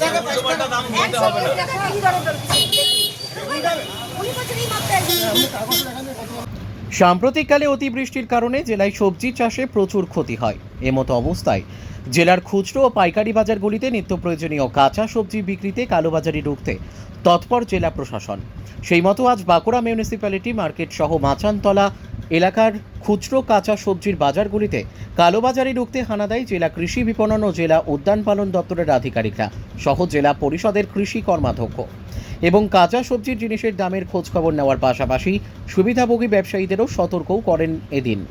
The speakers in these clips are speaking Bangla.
টাকা দাম হবে না সাম্প্রতিককালে অতিবৃষ্টির কারণে জেলায় সবজি চাষে প্রচুর ক্ষতি হয়। এমতো অবস্থায় জেলার খুচরো ও পাইকারি বাজারগুলিতে নিত্য প্রয়োজনীয় কাঁচা সবজি বিক্রিতে কালোবাজারি রুখতে তৎপর জেলা প্রশাসন। সেই মতো আজ বাঁকুড়া মিউনিসিপ্যালিটি মার্কেট সহ মাচানতলা এলাকার খুচরো কাঁচা সবজির বাজারগুলিতে কালোবাজারি রুখতে হানা দেয় জেলা কৃষি বিপণন ও জেলা উদ্যান পালন দপ্তরের আধিকারিকরা। সহ জেলা পরিষদের কৃষি কর্মাধ্যক্ষ। এবং কাঁচা সবজির জিনিসের দামের খোঁজখবর নেওয়ার পাশাপাশি সুবিধাভোগী ব্যবসায়ীদেরও সতর্কও করেন এদিন।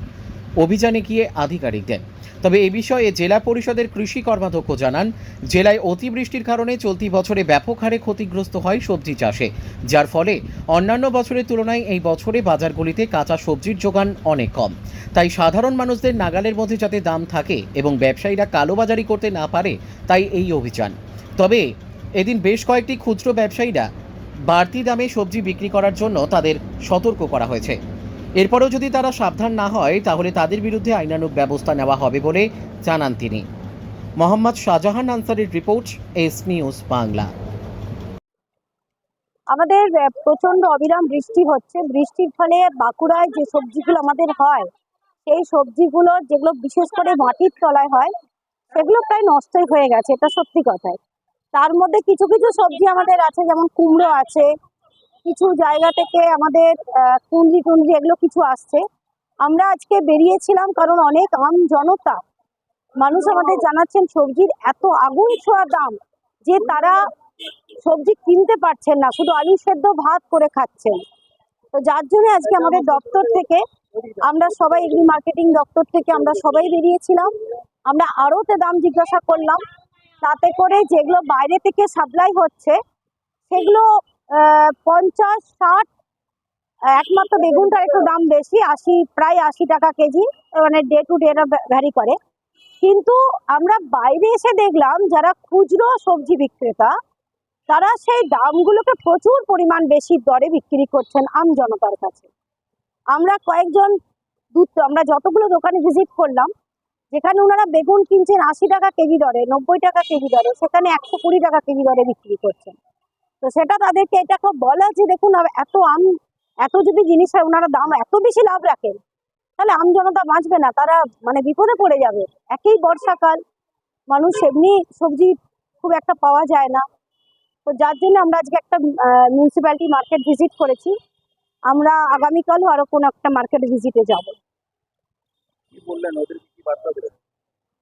অভিযানে গিয়ে আধিকারিকদের তবে এ বিষয়ে জেলা পরিষদের কৃষি কর্মাধ্যক্ষ জানান, জেলায় অতিবৃষ্টির কারণে চলতি বছরে ব্যাপক হারে ক্ষতিগ্রস্ত হয় সবজি চাষে। যার ফলে অন্যান্য বছরের তুলনায় এই বছরে বাজারগুলিতে কাঁচা সবজির যোগান অনেক কম। তাই সাধারণ মানুষদের নাগালের মধ্যে যাতে দাম থাকে এবং ব্যবসায়ীরা কালোবাজারি করতে না পারে, তাই এই অভিযান। তবে এদিন বেশ কয়েকটি খুচরো ব্যবসায়ীরা বাড়তি দামে সবজি বিক্রি করার জন্য তাদের সতর্ক করা হয়েছে। এরপরেও যদি তারা সাবধান না হয়, তাহলে তাদের বিরুদ্ধে আইনানুগ ব্যবস্থা নেওয়া হবে বলে জানান তিনি। মোহাম্মদ শাহজাহান আনসারির রিপোর্ট, এস নিউজ বাংলা। আমাদের প্রচণ্ড অবিরাম বৃষ্টি হচ্ছে। বৃষ্টির ফলে বাঁকুড়ায় যে সবজিগুলো আমাদের হয়, সেই সবজিগুলো যেগুলো বিশেষ করে মাটির তলায় হয়, সেগুলো প্রায় নষ্টই হয়ে গেছে। এটা সত্যি কথাই। তার মধ্যে কিছু কিছু সবজি আমাদের আছে, যেমন কুমড়ো আছে কিছু জায়গা থেকে আমাদের কুঞ্জি টুন্দ্রি এগুলো কিছু আসছে। আমরা আজকে বেরিয়েছিলাম কারণ অনেক আম জনতা, মানুষ আমাদের জানাচ্ছেন সবজির এত আগুন ছোঁয়া দাম যে তারা সবজি কিনতে পারছেন না, শুধু আলু সেদ্ধ ভাত করে খাচ্ছেন। তো যার জন্য আজকে আমাদের দপ্তর থেকে আমরা সবাই এগ্রি মার্কেটিং দপ্তর থেকে আমরা সবাই বেরিয়েছিলাম। আমরা আড়তে দাম জিজ্ঞাসা করলাম, তাতে করে যেগুলো বাইরে থেকে সাপ্লাই হচ্ছে, সেগুলো পঞ্চাশ, ষাট, একমাত্র বেগুনটার একটু দাম বেশি, আশি, প্রায় আশি টাকা কেজি মানে ডে টু ডে ভ্যারি করে। কিন্তু আমরা বাইরে এসে দেখলাম, যারা খুচরো সবজি বিক্রেতা, তারা সেই দামগুলোকে প্রচুর পরিমাণ বেশি দরে বিক্রি করছেন আম জনতার কাছে। আমরা কয়েকজন দূর আমরা যতগুলো দোকানে ভিজিট করলাম, যেখানে ওনারা বেগুন কিনছেন আশি টাকা কেজি দরে, নব্বই টাকা কেজি দরে, সেখানে একশো কুড়ি টাকা কেজি দরে বিক্রি করছেন। তো সেটা তাদেরকে এটা খুব বলা যে দেখুন এত আম এত যদি জিনিস হয় ওনারা দাম এত বেশি লাভ রাখেন তাহলে আম জনতা বাঁচবে না তারা মানে বিপদে পড়ে যাবে। একই বর্ষাকাল মানুষ এমনি সবজি খুব একটা পাওয়া যায় না। তো যার জন্য আমরা আজকে একটা মিউনিসিপ্যালিটি মার্কেট ভিজিট করেছি। আমরা আগামীকালও আরও কোনো একটা মার্কেট ভিজিটে যাব।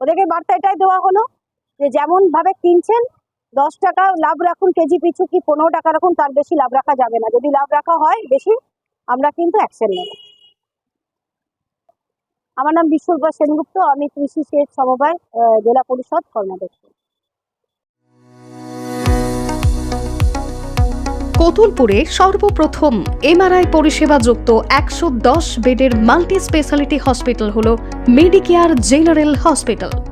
ওদেরকে বার্তা এটাই দেওয়া হলো যে যেমন ভাবে কিনছেন দশ টাকা লাভ রাখুন, কেজি পিছু কি পনেরো টাকা রাখুন, তার বেশি লাভ রাখা যাবে না। যদি লাভ রাখা হয় বেশি, আমরা কিন্তু অ্যাকশন নেব। আমার নাম বিশ্বরূপা সেনগুপ্ত, আমি কৃষি সেচ সমবায় জেলা পরিষদ কর্মাধ্যক্ষ কতুলপুরে সর্বপ্রথম এমআরআই পরিষেবা যুক্ত একশো দশ বেডের মাল্টি স্পেশালিটি হসপিটাল হল মেডিকেয়ার জেনারেল হসপিটাল।